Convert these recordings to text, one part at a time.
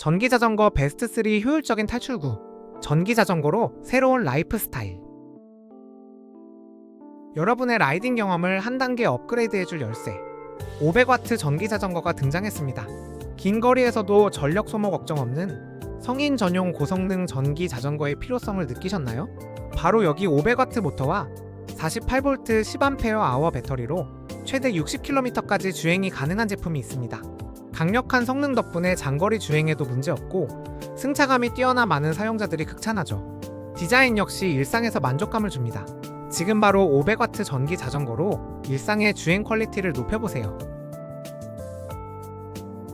전기자전거 베스트 3 효율적인 탈출구. 전기자전거로 새로운 라이프 스타일. 여러분의 라이딩 경험을 한 단계 업그레이드 해줄 열쇠. 500W 전기자전거가 등장했습니다. 긴 거리에서도 전력 소모 걱정 없는 성인 전용 고성능 전기 자전거의 필요성을 느끼셨나요? 바로 여기 500W 모터와 48V 10Ah 배터리로 최대 60km까지 주행이 가능한 제품이 있습니다. 강력한 성능 덕분에 장거리 주행에도 문제없고 승차감이 뛰어나 많은 사용자들이 극찬하죠. 디자인 역시 일상에서 만족감을 줍니다. 지금 바로 500W 전기 자전거로 일상의 주행 퀄리티를 높여보세요.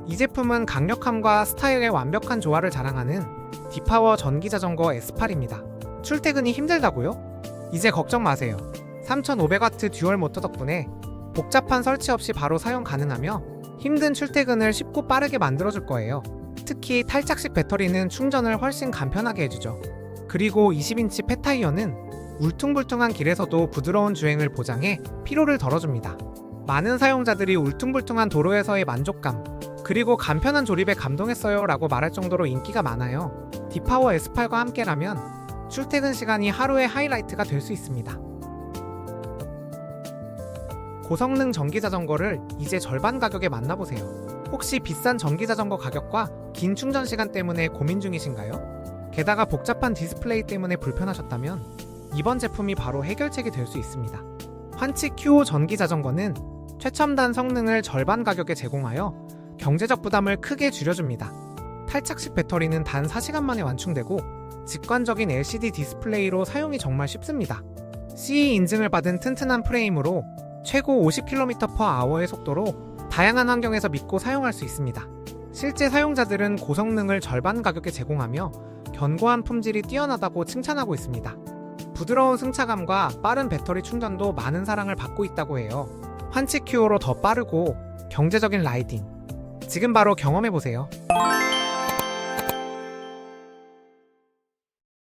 이 제품은 강력함과 스타일의 완벽한 조화를 자랑하는 디파워 전기 자전거 S8입니다. 출퇴근이 힘들다고요? 이제 걱정 마세요. 3500W 듀얼 모터 덕분에 복잡한 설치 없이 바로 사용 가능하며 힘든 출퇴근을 쉽고 빠르게 만들어줄 거예요. 특히 탈착식 배터리는 충전을 훨씬 간편하게 해주죠. 그리고 20인치 폐타이어는 울퉁불퉁한 길에서도 부드러운 주행을 보장해 피로를 덜어줍니다. 많은 사용자들이 울퉁불퉁한 도로에서의 만족감, 그리고 간편한 조립에 감동했어요 라고 말할 정도로 인기가 많아요. 디파워 S8과 함께라면 출퇴근 시간이 하루의 하이라이트가 될 수 있습니다. 고성능 전기 자전거를 이제 절반 가격에 만나보세요. 혹시 비싼 전기 자전거 가격과 긴 충전 시간 때문에 고민 중이신가요? 게다가 복잡한 디스플레이 때문에 불편하셨다면 이번 제품이 바로 해결책이 될 수 있습니다. 환치 Q5 전기 자전거는 최첨단 성능을 절반 가격에 제공하여 경제적 부담을 크게 줄여줍니다. 탈착식 배터리는 단 4시간 만에 완충되고 직관적인 LCD 디스플레이로 사용이 정말 쉽습니다. CE 인증을 받은 튼튼한 프레임으로 최고 50km/h의 속도로 다양한 환경에서 믿고 사용할 수 있습니다. 실제 사용자들은 고성능을 절반 가격에 제공하며 견고한 품질이 뛰어나다고 칭찬하고 있습니다. 부드러운 승차감과 빠른 배터리 충전도 많은 사랑을 받고 있다고 해요. 환치 큐어로 더 빠르고 경제적인 라이딩. 지금 바로 경험해 보세요.